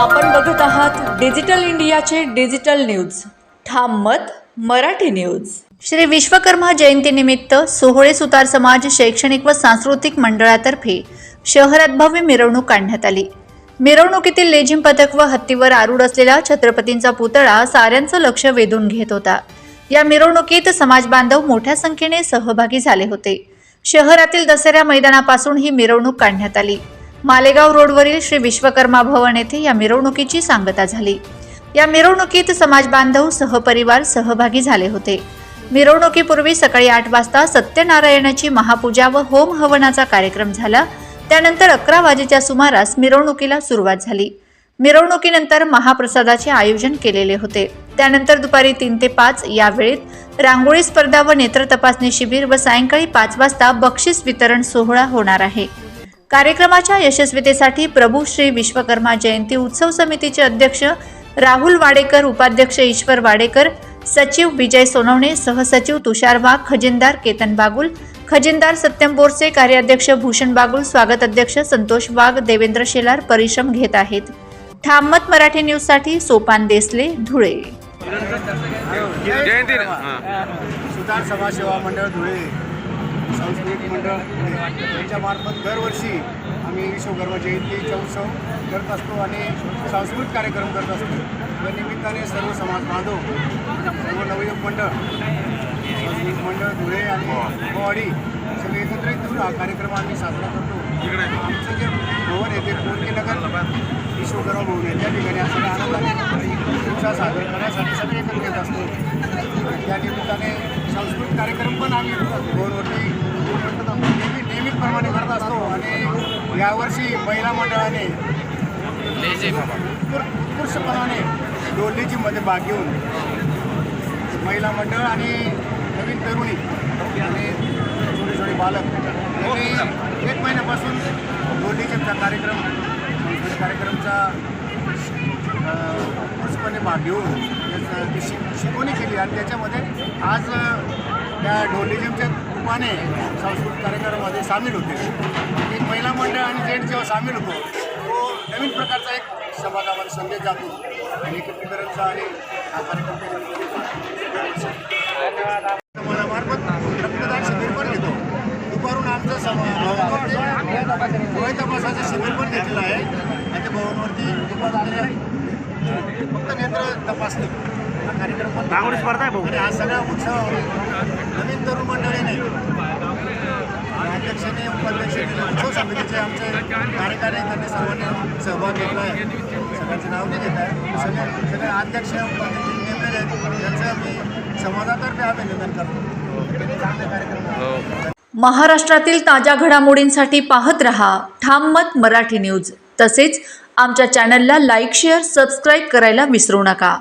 आपण बघत आहात डिजिटल इंडियाचे डिजिटल न्यूज. ठाम मत मराठी न्यूज. श्री विश्वकर्मा जयंतीनिमित्त सोहळे सुतार समाज शैक्षणिक व सांस्कृतिक मंडळातर्फे शहरात भव्य मिरवणूक काढण्यात आली. मिरवणुकीतील लेझिम पथक व हत्तीवर आरूढ असलेला छत्रपतींचा पुतळा साऱ्यांचं लक्ष वेधून घेत होता. या मिरवणुकीत समाज बांधव मोठ्या संख्येने सहभागी झाले होते. शहरातील दसऱ्या मैदानापासून ही मिरवणूक काढण्यात आली. मालेगाव रोडवरील श्री विश्वकर्मा भवन येथे या मिरवणुकीची सांगता झाली. या मिरवणुकीत समाज बांधव सहपरिवार सहभागी झाले होते. मिरवणुकीपूर्वी सकाळी आठ वाजता सत्यनारायणाची महापूजा व होम हवनाचा कार्यक्रम झाला. त्यानंतर अकरा वाजेच्या सुमारास मिरवणुकीला सुरुवात झाली. मिरवणुकीनंतर महाप्रसादाचे आयोजन केलेले होते. त्यानंतर दुपारी तीन ते पाच या वेळेत रांगोळी स्पर्धा व नेत्र तपासणी शिबिर व सायंकाळी पाच वाजता बक्षीस वितरण सोहळा होणार आहे. कार्यक्रमाच्या यशस्वीतेसाठी प्रभू श्री विश्वकर्मा जयंती उत्सव समितीचे अध्यक्ष राहुल वाडेकर उपाध्यक्ष ईश्वर वाडेकर सचिव विजय सोनवणे सहसचिव तुषार वाघ खजिनदार केतन बागुल खजिनदार सत्यम बोरसे कार्याध्यक्ष भूषण बागुल स्वागत अध्यक्ष संतोष वाघ देवेंद्र शेलार परिश्रम घेत आहेत. ठाममत मराठी न्यूजसाठी सोपान देसले धुळे. जयंती हां. सुतार समाजसेवा मंडळ धुळे. सांस्कृतिक मंडळ यांच्यामार्फत दरवर्षी आम्ही विश्वकर्मा जयंतीचा उत्सव करत असतो आणि सांस्कृतिक कार्यक्रम करत असतो. या निमित्ताने सर्व समाज बांधव सर्व नवयुग मंडळ सांस्कृतिक मंडळ धुळे आणि गोवाडी सगळे एकत्रित येऊन हा कार्यक्रम आम्ही साजरा करतो. आमचं जे भवन येते ते कोणते नगर? विश्वकर्मा भवन आहे. त्या ठिकाणी असं आनंदाने उत्साह साजरा करण्यासाठी सगळे एकत्र येत असतो. त्या निमित्ताने सांस्कृतिक कार्यक्रम पण आम्ही भवनवरती यावर्षी महिला मंडळाने उत्कृ- उत्कृष्टपणाने डोलीजीमध्ये भाग घेऊन महिला मंडळ आणि नवीन तरुणी आणि छोटे छोटे बालक यांनी एक महिन्यापासून डोलीजीमचा कार्यक्रम कार्यक्रमाचा उत्कृष्टपणे भाग घेऊन शिकवणी केली आणि त्याच्यामध्ये आज त्या ढोलीजिमच्या रूपाने सांस्कृतिक कार्यक्रमामध्ये सामील होते. एक महिला मंडळ आणि जेंट जेव्हा सामील होतो तो नवीन प्रकारचा एक समाजामध्ये संदेश जातो आणि एकत्रीकरणचा आणि हा कार्यक्रम मनामार्फत रक्तदान शिबिर पण घेतो. दुपारून आमचं समाज डोळे तपासाचं शिबिर पण घेतलेलं आहे. आणि त्या भवनवरती फक्त नेत्र तपासणी कार्यक्रम पण रांगोळी स्पर्धा आहे भाऊ. आणि हा सगळा उत्सव नवीन तरुण मंडळीने अध्यक्षाने उपाध्यक्षाने उत्सव समितीचे आमचे कार्यकारी त्यांनी सर्वांनी सहभाग घेतला आहे. सगळ्यांचं नाव नाही घेत आहे. सगळे सगळे अध्यक्ष उपाध्यक्ष नेमलेले आहेत. त्यांचं मी समाजातर्फे अभिनंदन करतो. चांगले कार्यक्रम आहे. महाराष्ट्रातील ताज्या घडामोडींसाठी पाहत रहा ठाम मत मराठी न्यूज. तसेच आमच्या चॅनलला लाईक शेअर सबस्क्राईब करायला विसरू नका.